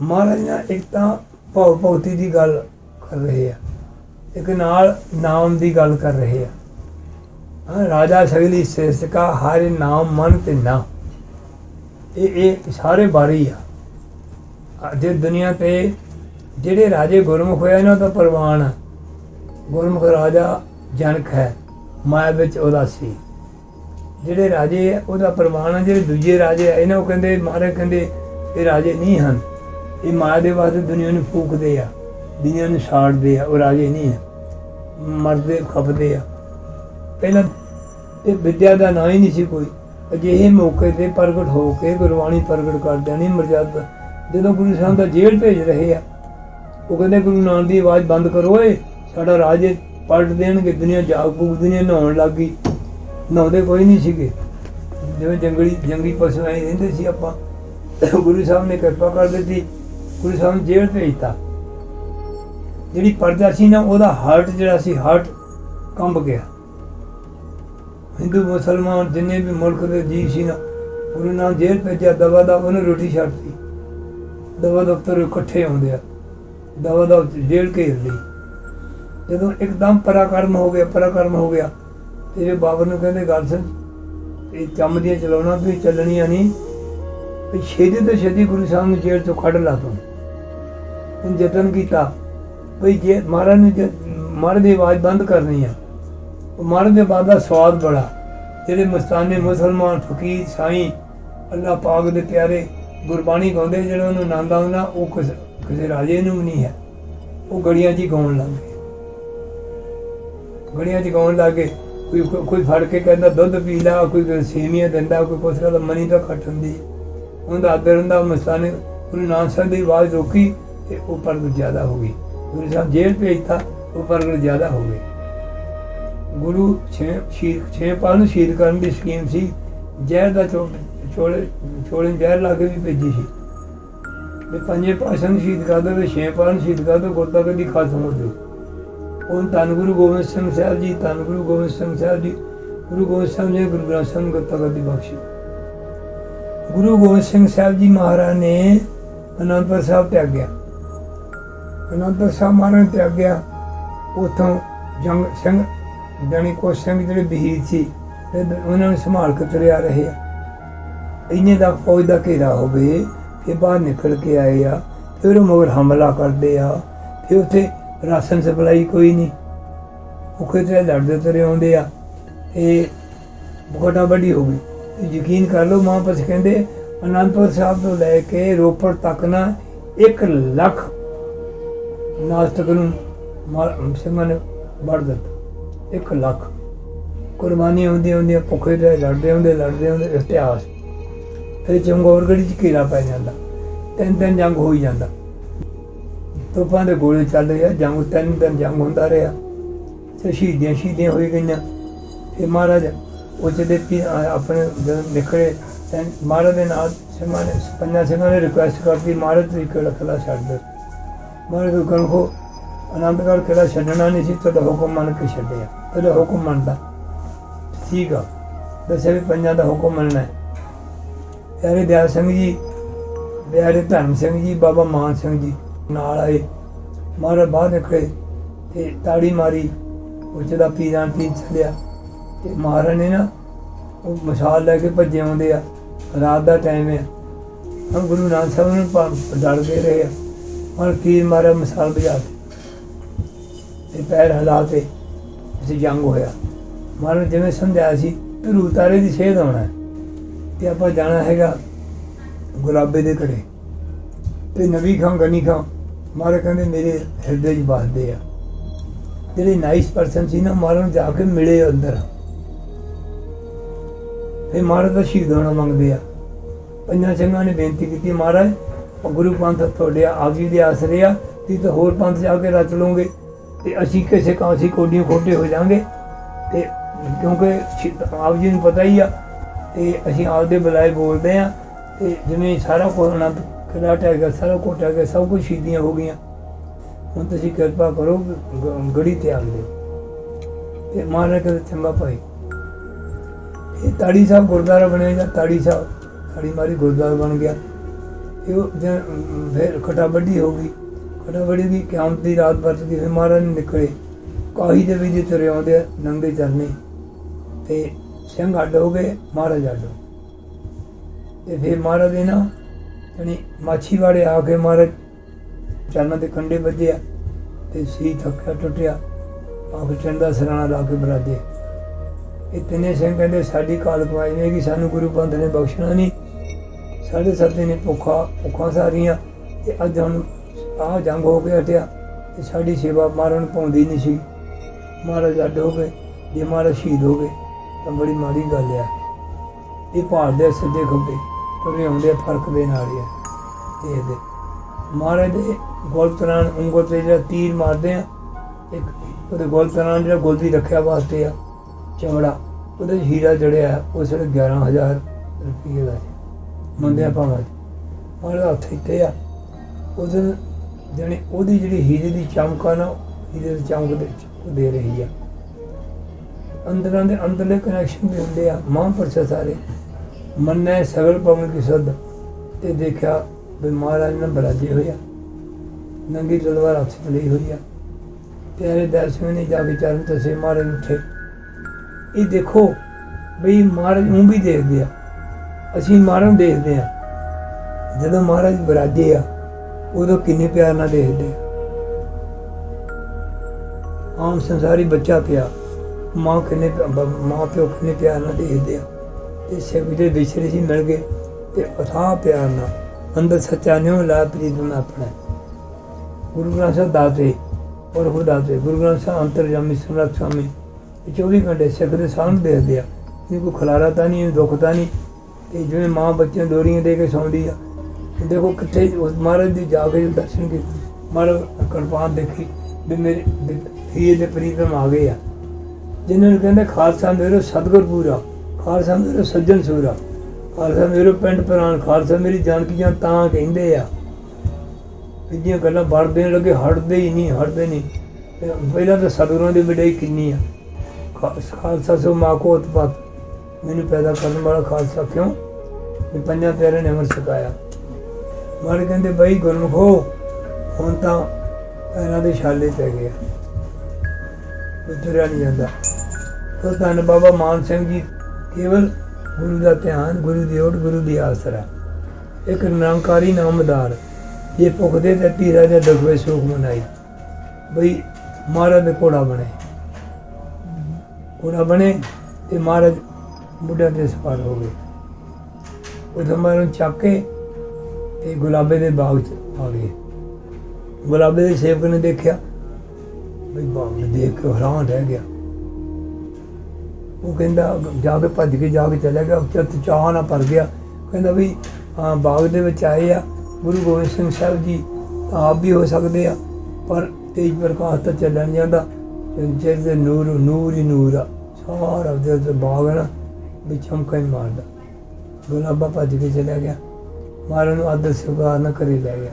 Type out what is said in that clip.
ਮਹਾਰਾਜ ਨਾਲ ਇੱਕ ਤਾਂ ਭਉ ਭਗਤੀ ਦੀ ਗੱਲ ਕਰ ਰਹੇ ਆ। ਇੱਕ ਨਾਲ ਨਾਮ ਦੀ ਗੱਲ ਕਰ ਰਹੇ ਆ। ਰਾਜਾ ਸਗਲੀ ਸ੍ਰੇਸ਼ਟ ਹਰ ਨਾਮ ਮਨ ਤੇ ਨਾ। ਇਹ ਇਹ ਸਾਰੇ ਬਾਰੀ ਆ। ਅੱਜ ਦੁਨੀਆ ਤੇ ਜਿਹੜੇ ਰਾਜੇ ਗੁਰਮੁਖ ਹੋਏ ਇਹਨਾਂ ਦਾ ਪ੍ਰਵਾਨ ਆ। ਗੁਰਮੁਖ ਰਾਜਾ ਜਨਕ ਹੈ, ਮਾਇਆ ਵਿੱਚ ਉਹਦਾ ਸੀ ਜਿਹੜੇ ਰਾਜੇ ਉਹਦਾ ਪ੍ਰਮਾਣ ਆ, ਜਿਹੜੇ ਦੂਜੇ ਰਾਜੇ ਆ, ਇਹਨਾਂ ਨੂੰ ਕਹਿੰਦੇ, ਮਹਾਰਾਜ ਕਹਿੰਦੇ, ਇਹ ਰਾਜੇ ਨਹੀਂ ਹਨ। ਇਹ ਮਾਇਆ ਦੇ ਵਾਸਤੇ ਦੁਨੀਆ ਨੂੰ ਫੂਕਦੇ ਆ, ਦੁਨੀਆ ਨੂੰ ਛਾੜਦੇ ਆ, ਉਹ ਰਾਜੇ ਨਹੀਂ ਆ। ਮਰਦੇ, ਖਪਦੇ ਆ। ਪਹਿਲਾਂ ਇਹ ਵਿਦਿਆ ਦਾ ਨਾਂ ਹੀ ਨਹੀਂ ਸੀ ਕੋਈ। ਅਜਿਹੇ ਮੌਕੇ ਤੇ ਪ੍ਰਗਟ ਹੋ ਕੇ ਗੁਰਬਾਣੀ ਪ੍ਰਗਟ ਕਰ ਦੇਣੀ ਮਰਜ਼ਾਦਾ, ਜਦੋਂ ਗੁਰੂ ਸਾਹਿਬ ਦਾ ਜੇਲ੍ਹ ਭੇਜ ਰਹੇ ਆ, ਉਹ ਕਹਿੰਦੇ ਗੁਰੂ ਨਾਨਕ ਦੀ ਆਵਾਜ਼ ਬੰਦ ਕਰੋ ਏ ਸਾਡਾ ਰਾਜੇ ਪਲਟ ਦੇਣਗੇ, ਦੁਨੀਆ ਜਾਗ ਪੂਗ, ਦੁਨੀਆ ਨਹਾਉਣ ਲੱਗ ਗਈ। ਨਹਾਉਂਦੇ ਕੋਈ ਨਹੀਂ ਸੀਗੇ। ਜਿਵੇਂ ਜੰਗਲੀ, ਜੰਗੀ ਪਸ਼ੂ ਐਂ ਰਹਿੰਦੇ ਸੀ ਆਪਾਂ। ਗੁਰੂ ਸਾਹਿਬ ਨੇ ਕਿਰਪਾ ਕਰ ਦਿੱਤੀ। ਗੁਰੂ ਸਾਹਿਬ ਨੇ ਜੇਲ੍ਹ ਭੇਜਤਾ। ਜਿਹੜੀ ਪਰਦਾ ਸੀ ਨਾ ਉਹਦਾ ਹਾਰਟ ਜਿਹੜਾ ਸੀ ਹਾਰਟ ਕੰਬ ਗਿਆ। ਹਿੰਦੂ, ਮੁਸਲਮਾਨ ਜਿੰਨੇ ਵੀ ਮੁਲਕ ਦੇ ਜੀ ਸੀ ਨਾ ਗੁਰੂ ਨਾਲ ਜੇਲ੍ਹ ਭੇਜਿਆ, ਦਵਾ ਦਾ ਉਹਨੇ ਰੋਟੀ ਛੱਡਤੀ। ਦਵਾ ਦਫਤਰ ਇਕੱਠੇ ਆਉਂਦੇ ਆ। ਦਵਾ ਦਾ ਜੇਲ੍ਹ ਘੇਰ ਲਈ। ਜਦੋਂ ਇੱਕਦਮ ਪਰਾਕਰਮ ਹੋ ਗਿਆ, ਪਰਾਕਰਮ ਹੋ ਗਿਆ, ਤੇਰੇ ਬਾਬਰ ਨੂੰ ਕਹਿੰਦੇ, ਗੱਲ ਸੁਣ, ਇਹ ਚੰਮ ਦੀਆਂ ਚਲਾਉਣਾ ਵੀ ਚੱਲਣੀਆਂ ਨਹੀਂ। ਵੀ ਛੇਤੀ ਤੋਂ ਛੇਤੀ ਗੁਰੂ ਸਾਹਿਬ ਨੂੰ ਜੇਲ੍ਹ ਤੋਂ ਕੱਢ ਲਾ ਤੂੰ। ਯਤਨ ਕੀਤਾ ਵੀ ਜੇ ਮਹਾਰਾਜ ਨੂੰ ਜੇ ਦੀ ਆਵਾਜ਼ ਬੰਦ ਕਰਨੀ ਆ, ਉਹ ਮਹਾਰਾਜ ਦੇ ਬਾਦ ਦਾ ਸਵਾਦ ਬੜਾ। ਜਿਹੜੇ ਮਸਤਾਨੇ ਮੁਸਲਮਾਨ, ਫਕੀਰ, ਸਾਈਂ, ਅੱਲਾ ਪਾਕ ਦੇ ਪਿਆਰੇ ਗੁਰਬਾਣੀ ਗਾਉਂਦੇ ਜਿਹੜਾ ਉਹਨੂੰ ਆਨੰਦ ਆਉਂਦਾ, ਉਹ ਕਿਸੇ ਰਾਜੇ ਨੂੰ ਵੀ ਨਹੀਂ ਹੈ। ਉਹ ਗੜੀਆਂ 'ਚ ਗਾਉਣ ਲੱਗ ਗਏ। ਗੜੀਆਂ 'ਚ ਗਾਉਣ ਲੱਗ ਗਏ। ਕੋਈ ਕੋਈ ਫੜ ਕੇ ਕਹਿੰਦਾ, ਦੁੱਧ ਪੀ ਲਾ, ਕੋਈ ਸੇਮੀਆਂ ਦਿੰਦਾ, ਕੋਈ ਕੁਛ ਕਹਿੰਦਾ ਮਨੀ ਤਾਂ ਘੱਟ ਹੁੰਦੀ। ਉਹਦਾ ਆਦਰ ਹੁੰਦਾ, ਮਸਤਾਨੇ, ਉਹਨੂੰ ਨਾਨਸਾ ਦੀ ਆਵਾਜ਼ ਰੋਕੀ। ਤੇ ਉਹ ਪ੍ਰਗਟ ਜ਼ਿਆਦਾ ਹੋ ਗਈ। ਗੁਰੂ ਸਾਹਿਬ ਜੇਲ੍ਹ ਭੇਜਤਾ ਉਹ ਪ੍ਰਗਟ ਜ਼ਿਆਦਾ ਹੋ ਗਈ। ਗੁਰੂ ਛੇ ਸ਼ੀਰ ਛੇ ਪਾਲ ਨੂੰ ਸ਼ਹੀਦ ਕਰਨ ਦੀ ਸਕੀਮ ਸੀ। ਜ਼ਹਿਰ ਦਾ ਚੋ- ਚੋਲੇ ਚੋਲੇ ਜ਼ਹਿਰ ਲਾ ਕੇ ਵੀ ਭੇਜੀ ਸੀ। ਵੀ ਪੰਜੇ ਪਾਸਾਂ ਨੂੰ ਸ਼ਹੀਦ ਕਰ ਦੋ ਤੇ ਛੇ ਪਾਲ ਨੂੰ ਸ਼ਹੀਦ ਕਰ ਦੋ ਗੁਰਦਾ ਕਦੀ ਖਤਮ ਹੋ ਜਾਊ। ਉਹ ਧੰਨ ਗੁਰੂ ਗੋਬਿੰਦ ਸਿੰਘ ਸਾਹਿਬ ਜੀ, ਧੰਨ ਗੁਰੂ ਗੋਬਿੰਦ ਸਿੰਘ ਸਾਹਿਬ ਜੀ, ਗੁਰੂ ਗੋਬਿੰਦ ਸਾਹਿਬ ਜੀ ਗੁਰੂ ਗ੍ਰੰਥ ਸਾਹਿਬ ਨੂੰ ਗੁਰਤਾ ਕਦੀ ਬਖਸ਼ੀ। ਗੁਰੂ ਗੋਬਿੰਦ ਸਿੰਘ ਸਾਹਿਬ ਜੀ ਮਹਾਰਾਜ ਨੇ ਅਨੰਦਪੁਰ ਸਾਹਿਬ ਤਿਆਗਿਆ ਅਨੰਦਪੁਰ ਸਾਹਿਬ ਮਹਾਰਾਜ ਨੇ ਤਿਆਗਿਆ ਉਥੋਂ ਜੰਗ ਸਿੰਘ, ਜਾਣੀ ਕੋ ਸਿੰਘ ਜਿਹੜੇ ਬਹੀਰ ਸੀ, ਤੇ ਉਹਨਾਂ ਨੂੰ ਸੰਭਾਲ ਕੇ ਤੁਰਿਆ ਰਹੇ ਆ। ਇੰਨੇ ਦਾ ਫੌਜ ਦਾ ਘੇਰਾ ਹੋਵੇ ਫਿਰ ਬਾਹਰ ਨਿਕਲ ਕੇ ਆਏ ਆ ਫਿਰ ਉਹ ਮਗਰ ਹਮਲਾ ਕਰਦੇ ਆ ਫਿਰ ਉੱਥੇ ਰਾਸ਼ਨ ਸਪਲਾਈ ਕੋਈ ਨਹੀਂ। ਭੁੱਖੇ ਤੇ ਲੜਦੇ ਤੁਰੇ ਆਉਂਦੇ ਆ ਇਹ ਬਗੜਾ ਵੱਡੀ ਹੋ ਗਈ। ਯਕੀਨ ਕਰ ਲਓ ਪਸ ਕਹਿੰਦੇ, ਅਨੰਦਪੁਰ ਸਾਹਿਬ ਤੋਂ ਲੈ ਕੇ ਰੋਪੜ ਤੱਕ ਨਾ 1 ਲੱਖ ਨਾਸਤਕ ਨੂੰ ਮਾਰ- ਸਿੰਘਾਂ ਨੇ ਵੜ ਦਿੱਤਾ 1 ਲੱਖ। ਕੁਰਬਾਨੀ ਹੁੰਦੀ ਹੁੰਦੀ ਭੁੱਖੇ ਤੇ ਲੜਦੇ ਹੁੰਦੇ ਲੜਦੇ ਹੁੰਦੇ, ਇਤਿਹਾਸ। ਫਿਰ ਚੰਗੌਰਗੜੀ ਚ ਘੇਰਾ ਪੈ ਜਾਂਦਾ? ਤਿੰਨ ਦਿਨ ਜੰਗ ਹੋਈ ਜਾਂਦਾ। ਤੋਪਾਂ ਦੇ ਗੋਲੇ ਚੱਲ ਰਹੇ ਆ, ਜੰਗ ਤਿੰਨ ਦਿਨ ਜੰਗ ਹੁੰਦਾ ਰਿਹਾ। ਤੇ ਸ਼ਹੀਦੀਆਂ ਸ਼ਹੀਦੀਆਂ ਹੋਈ ਗਈਆਂ। ਫਿਰ ਮਹਾਰਾਜ ਉਹ ਦੇ ਆਪਣੇ ਜਦੋਂ ਨਿਕਲੇ। ਤਾਂ ਮਹਾਰਾਜ ਦੇ ਨਾਲ ਸਿੰਘਾਂ ਨੇ ਪੰਜਾਂ ਸਿੰਘਾਂ ਨੇ ਰਿਕੁਐਸਟ ਕਰਤੀ। ਮਹਾਰਾਜ ਤੁਸੀਂ ਕਿਹੜਾ ਖਲਾ ਛੱਡ ਦਿਓ ਮਹਾਰਾਜ ਨੂੰ ਕਹੋ ਅਨੰਦਗੜ੍ਹ ਕਿਲਾ ਛੱਡਣਾ ਨਹੀਂ ਸੀ, ਤੁਹਾਡਾ ਹੁਕਮ ਮੰਨ ਕੇ ਛੱਡਿਆ। ਤੁਹਾਡਾ ਹੁਕਮ ਮੰਨਦਾ। ਠੀਕ ਆ। ਦੱਸਿਆ ਵੀ ਪੰਜਾਂ ਦਾ ਹੁਕਮ ਮੰਨਣਾ ਹੈ। ਪਿਆਰੇ ਦਿਆਲ ਸਿੰਘ ਜੀ, ਪਿਆਰੇ ਧਰਮ ਸਿੰਘ ਜੀ, ਬਾਬਾ ਮਾਨ ਸਿੰਘ ਜੀ ਨਾਲ ਆਏ। ਮਹਾਰਾਜ ਬਾਹਰ ਨਿਕਲੇ ਤੇ ਤਾੜੀ ਮਾਰੀ। ਉੱਚ ਦਾ ਪੀਰਾਂ ਪੀਰ ਚੱਲਿਆ। ਤੇ ਮਹਾਰਾਜ ਨੇ ਨਾ ਉਹ ਮਸ਼ਾਲ ਲੈ ਕੇ ਭੱਜੇ ਆਉਂਦੇ ਆ। ਰਾਤ ਦਾ ਟਾਈਮ ਹੈ ਹੁਣ ਗੁਰੂ ਨਾਨਕ ਸਾਹਿਬ ਨੂੰ ਭਾ- ਡਰਦੇ ਰਹੇ ਆ। ਹੁਣ ਤੀਰ ਮਾਰਿਆ ਮਿਸਾਲ ਬਜਾ ਕੇ ਤੇ ਪੈਰ ਹਿਲਾ ਕੇ ਅਸੀਂ ਜੰਗ ਹੋਇਆ। ਮਹਾਰਾਜ ਜਿਵੇਂ ਸਮਝਾਇਆ ਸੀ ਕਿ ਤਾਰੇ ਦੀ ਸੇਧ ਆਉਣਾ ਹੈ। ਤੇ ਆਪਾਂ ਜਾਣਾ ਹੈਗਾ ਗੁਲਾਬੇ ਦੇ ਘੜੇ। ਤੇ ਨਵੀ ਖਾਂ, ਗਨੀ ਖਾਂ ਮਾਰੇ ਕਹਿੰਦੇ ਮੇਰੇ ਹਿਰਦੇ 'ਚ ਵੱਸਦੇ ਆ। ਜਿਹੜੇ ਨਾਈਸ ਪਰਸਨ ਸੀ ਨਾ ਮਾਰਨ ਜਾ ਕੇ ਮਿਲੇ ਅੰਦਰ। ਫਿਰ ਮਹਾਰਾਜ ਦਾ ਸ਼ਹੀਦ ਹੋਣਾ ਮੰਗਦੇ ਆ। ਪੰਜਾਂ ਸਿੰਘਾਂ ਨੇ ਬੇਨਤੀ ਕੀਤੀ, ਮਹਾਰਾਜ ਗੁਰੂ ਪੰਥ ਤੁਹਾਡੇ ਆਪ ਜੀ ਦੇ ਆਸਰੇ ਆ, ਤੁਸੀਂ ਤਾਂ ਹੋਰ ਪੰਥ ਜਾ ਕੇ ਰਚ ਲਓਗੇ। ਤੇ ਅਸੀਂ ਕਿਸੇ ਕਾਂਸੀ ਕੋਡੀਆਂ ਖੋਟੇ ਹੋ ਜਾਾਂਗੇ। ਤੇ ਕਿਉਂਕਿ ਆਪ ਜੀ ਨੂੰ ਪਤਾ ਹੀ ਆ, ਤੇ ਅਸੀਂ ਆਪਦੇ ਬੁਲਾਏ ਬੋਲਦੇ ਆ। ਤੇ ਜਿਵੇਂ ਸਾਰਾ ਕੁਝ ਅਨੰਦ ਕਿਲਾ ਟਹਿ ਸਾਰਾ ਕੁਝ ਟਹਿ ਸਭ ਕੁਝ ਸ਼ਹੀਦੀਆਂ ਹੋ ਗਈਆਂ। ਹੁਣ ਤੁਸੀਂ ਕਿਰਪਾ ਕਰੋ ਗੜੀ ਤਿਆਗ ਦਿਓ। ਤੇ ਮਹਾਰਾਜ ਕਹਿੰਦੇ, ਚੰਗਾ ਭਾਈ। ਇਹ ਤਾੜੀ ਸਾਹਿਬ ਗੁਰਦੁਆਰਾ ਬਣਿਆ ਜਾਂ ਤਾੜੀ ਸਾਹਿਬ? ਤਾੜੀ ਮਾਰੀ ਗੁਰਦੁਆਰਾ ਬਣ ਗਿਆ। ਫਿਰ ਖਟਾਬੜੀ ਹੋ ਗਈ। ਖਟਾਬੜੀ ਦੀ ਕਿਆਮਤ ਦੀ ਰਾਤ ਬਰਤ ਗਈ ਫਿਰ ਮਹਾਰਾਜ ਨੇ ਨਿਕਲੇ। ਕਾਹੀ ਦੇ ਵਿੱਚ ਤੁਰੇ ਆਉਂਦੇ ਆ, ਨੰਗੇ ਚਰਨੇ। ਤੇ ਸਿੰਘ ਅੱਡ ਹੋ ਗਏ ਮਹਾਰਾਜ ਅੱਡ ਹੋ ਗਏ। ਤੇ ਫਿਰ ਮਹਾਰਾਜ ਦੇ ਨਾ ਯਾਨੀ ਮਾਛੀ ਵਾਲੇ ਆ ਕੇ ਮਹਾਰਾਜ ਚਰਨਾਂ ਦੇ ਕੰਡੇ ਵੱਜਿਆ ਤੇ ਸੀ ਥੱਕਿਆ ਟੁੱਟਿਆ। ਆਖ ਚੰਦਾ ਸਰਾਣਾ ਲਾ ਕੇ ਬਰਾਦੇ ਇਹ ਤਿੰਨੇ ਸਿੰਘ ਕਹਿੰਦੇ ਸਾਡੀ ਕਾਲ ਕਮਾਈ ਨੇ ਕਿ ਸਾਨੂੰ ਗੁਰੂ ਪੰਥ ਨੇ ਬਖਸ਼ਣਾ ਨਹੀਂ। ਸਾਡੇ ਸੱਤੇ ਨੇ ਭੁੱਖਾ, ਭੁੱਖਾਂ ਸਾਰੀਆਂ, ਤੇ ਅੱਜ ਹੁਣ ਆਹ ਜੰਗ ਹੋ ਕੇ ਹਟਿਆ, ਤੇ ਸਾਡੀ ਸੇਵਾ ਮਾਰਨ ਪਾਉਂਦੀ ਨਹੀਂ ਸੀ। ਮਹਾਰਾਜ ਅੱਡ ਹੋ ਗਏ, ਜੇ ਮਹਾਰਾਜ ਸ਼ਹੀਦ ਹੋ ਗਏ, ਤਾਂ ਬੜੀ ਮਾੜੀ ਗੱਲ ਆ। ਇਹ ਭਾਰ ਦੇ ਸਿੱਧੇ ਖੱਬੇ, ਤੁਰੇ ਆਉਂਦੇ ਆ, ਫ਼ਰਕ ਦੇ ਨਾਲ ਹੀ ਆ। ਇਹ ਮਹਾਰਾਜ ਦੇ ਗੋਲ ਤਰਾਂ ਉਂਗਲ ਤੇ ਜਿਹੜਾ ਤੀਰ ਮਾਰਦੇ ਆ, ਇੱਕ ਉਹਦੇ ਗੋਲ ਤਰਾਂ ਜਿਹੜਾ ਗੋਲਦੀ ਰੱਖਿਆ ਵਾਸਤੇ ਆ, ਚਮੜਾ, ਉਹਦੇ 'ਚ ਹੀਰਾ ਜੜਿਆ ਉਸ ਵੇਲੇ 11000 ਰੁਪਏ ਦਾ ਸੀ। ਮੰਦਿਆ ਭਾਵਾਂ। ਮਹਾਰਾਜ ਹੱਥ ਇੱਥੇ ਆ। ਉਸ ਦਿਨ ਜਾਣੀ ਉਹਦੀ ਜਿਹੜੀ ਹੀਰੇ ਦੀ ਚਮਕ ਆ ਨਾ, ਹੀਰੇ ਦੀ ਚਮਕ ਦੇ ਉਹ ਦੇ ਰਹੀ ਆ। ਅੰਦਰਾਂ ਦੇ ਅੰਦਰਲੇ ਕਨੈਕਸ਼ਨ ਵੀ ਹੁੰਦੇ ਆ, ਮਹਾਂਪੁਰਸ਼ ਸਾਰੇ। ਮੰਨੈ ਸਗਲ ਪਵਨ ਕੀ ਸੁਧ ਤੇ ਦੇਖਿਆ ਵੀ ਮਹਾਰਾਜ ਨੇ ਬਰਾਜੇ ਹੋਇਆ ਨੰਗੀ ਤਲਵਾਰ ਹੱਥ 'ਚ ਲਈ ਹੋਈ ਆ। ਪਿਆਰੇ ਦਰਸ਼ਨ ਨੇ ਜਾ ਕੇ ਚਰਨ ਤਸੇ ਮਹਾਰਾਜ ਨੂੰ ਉੱਠੇ। ਇਹ ਦੇਖੋ ਬਈ ਮਹਾਰਾਜ ਨੂੰ ਵੀ ਦੇਖਦੇ ਆ। ਅਸੀਂ ਮਾਰਨ ਦੇਖਦੇ ਆ ਜਦੋਂ ਮਹਾਰਾਜ ਬਰਾਜੇ ਆ, ਉਦੋਂ ਕਿੰਨੇ ਪਿਆਰ ਨਾਲ ਦੇਖਦੇ ਆ। ਆਮ ਸੰਸਾਰੀ ਬੱਚਾ ਪਿਆ, ਮਾਂ ਕਿੰਨੇ ਮਾਂ ਪਿਓ ਕਿੰਨੇ ਪਿਆਰ ਨਾਲ ਦੇਖਦੇ ਆ। ਤੇ ਸਿਵ ਦੇ ਵਿਛੜੇ ਸੀ ਮਿਲ ਗਏ, ਤੇ ਅਥਾਹ ਪਿਆਰ ਨਾਲ, ਅੰਦਰ ਸੱਚਾ ਨਿਉ ਲਾ ਪ੍ਰੀਤੁਨ ਆਪਣਾ। ਗੁਰੂ ਗ੍ਰੰਥ ਸਾਹਿਬ ਦਾਤੇ ਔਰ ਉਹ ਦਾਤੇ, ਗੁਰੂ ਗ੍ਰੰਥ ਸਾਹਿਬ ਅੰਤਰਜਾਮੀ ਸਮਰੱਥ ਸਵਾਮੀ 24 ਘੰਟੇ ਸਿੱਖ ਦੇ ਸਾਹਮਣੇ ਦੇਖਦੇ ਆ। ਕੋਈ ਖਲਾਰਾ ਤਾਂ ਨਹੀਂ ਦੁੱਖ ਤਾਂ ਨਹੀਂ ਤੇ ਜਿਵੇਂ ਮਾਂ ਬੱਚਿਆਂ ਡੋਰੀਆਂ ਦੇ ਕੇ ਸੌਂਦੀ ਆ ਦੇਖੋ ਕਿੱਥੇ ਮਹਾਰਾਜ ਦੀ ਜਾ ਕੇ ਦਰਸ਼ਨ ਕੀਤੇ। ਮਹਾਰਾਜ ਕਿਰਪਾਨ ਦੇਖੀ ਵੀ ਮੇਰੇ ਹੀ ਦੇ ਪ੍ਰੀਤਮ ਆ ਗਏ ਆ। ਜਿਨ੍ਹਾਂ ਨੂੰ ਕਹਿੰਦੇ ਖਾਲਸਾ ਮੇਰੋ ਸਤਿਗੁਰ ਪੂਰਾ, ਖਾਲਸਾ ਮੇਰੋ ਸੱਜਣ ਸੂਰਾ, ਖਾਲਸਾ ਮੇਰੋ ਪਿੰਡ ਪ੍ਰਾਣ, ਖਾਲਸਾ ਮੇਰੀ ਜਾਨਕੀਆਂ ਤਾਂ ਕਹਿੰਦੇ ਆ। ਇਹਦੀਆਂ ਗੱਲਾਂ ਵੜ ਦੇਣ ਲੱਗੇ, ਹਟਦੇ ਹੀ ਨਹੀਂ, ਹਟਦੇ ਨਹੀਂ। ਪਹਿਲਾਂ ਤਾਂ ਸਤਿਗੁਰਾਂ ਦੀ ਵਡਿਆਈ ਕਿੰਨੀ ਆ। ਖਾਲਸਾ ਸੋ ਮਾਕੋ ਉਤਪਤ। ਮੈਨੂੰ ਪੈਦਾ ਕਰਨ ਵਾਲਾ ਖਾਲਸਾ ਕਿਉਂ? ਵੀ ਪੰਜਾਂ ਪਿਆਰਿਆਂ ਨੇ ਅਮਰ ਸਿਖਾਇਆ ਮਾਰੇ ਕਹਿੰਦੇ, ਬਈ ਗੁਰਮੁਖੋ ਹੁਣ ਤਾਂ ਇਹਨਾਂ ਦੇ ਛਾਲੇ ਪੈ ਗਏ ਆ। ਨਹੀਂ ਜਾਂਦਾ। ਤਾਂ ਧੰਨ ਬਾਬਾ ਮਾਨ ਸਿੰਘ ਜੀ, ਕੇਵਲ ਗੁਰੂ ਦਾ ਧਿਆਨ, ਗੁਰੂ ਦੀ ਓਟ, ਗੁਰੂ ਦੀ ਆਸਰਾ। ਇੱਕ ਨਿਰੰਕਾਰੀ ਨਾਮਦਾਰ ਇਹ ਭੁਖਦੇ ਤੇ ਧੀਰਾ ਦੇ ਦਗਵੇ ਸੁਖ ਮਨਾਈ। ਬਈ ਮਹਾਰਾਜ ਦੇ ਘੋੜਾ ਬਣੇ। ਘੋੜਾ ਬਣੇ ਤੇ ਮਹਾਰਾਜ ਬੁੱਢਾ 'ਤੇ ਸਪਾਰ ਹੋ ਗਏ। ਉਹ ਦਮਾਂ ਨੂੰ ਚੱਕ ਕੇ ਤੇ ਗੁਲਾਬੇ ਦੇ ਬਾਗ ਚ ਆ ਗਏ। ਗੁਲਾਬੇ ਦੇ ਸੇਵਕ ਨੇ ਦੇਖਿਆ ਵੀ ਬਾਗ ਨੂੰ ਦੇਖ ਕੇ ਹੈਰਾਨ ਰਹਿ ਗਿਆ। ਉਹ ਕਹਿੰਦਾ, ਜਾ ਕੇ ਭੱਜ ਕੇ, ਜਾ ਕੇ ਚਲਾ ਗਿਆ। ਚਤ ਚਾਹ ਨਾ ਭਰ ਗਿਆ। ਕਹਿੰਦਾ ਵੀ, ਹਾਂ, ਬਾਗ ਦੇ ਵਿੱਚ ਆਏ ਆ। ਗੁਰੂ ਗੋਬਿੰਦ ਸਿੰਘ ਸਾਹਿਬ ਜੀ ਆਪ ਵੀ ਹੋ ਸਕਦੇ ਆ, ਪਰ ਤੇਜ ਪ੍ਰਕਾਸ਼ ਤਾਂ ਚੱਲਣ ਨਹੀਂ ਜਾਂਦਾ ਜਿਹੜੇ ਦੇ ਨੂਰ ਨੂਰ ਹੀ ਨੂਰ ਆ। ਸਾਰਾ ਉਹਦੇ ਬਾਗ ਹੈ ਨਾ। ਵੀ ਚਮਕਾ ਹੀ ਮਾਰਦਾ। ਗੁਲਾਬਾ ਭੱਜ ਕੇ ਚਲਾ ਗਿਆ। ਮਾਰਨ ਨੂੰ ਆਦਰ ਸਵੀਕਾਰ ਨਾ ਕਰੀ ਲੈ ਗਿਆ।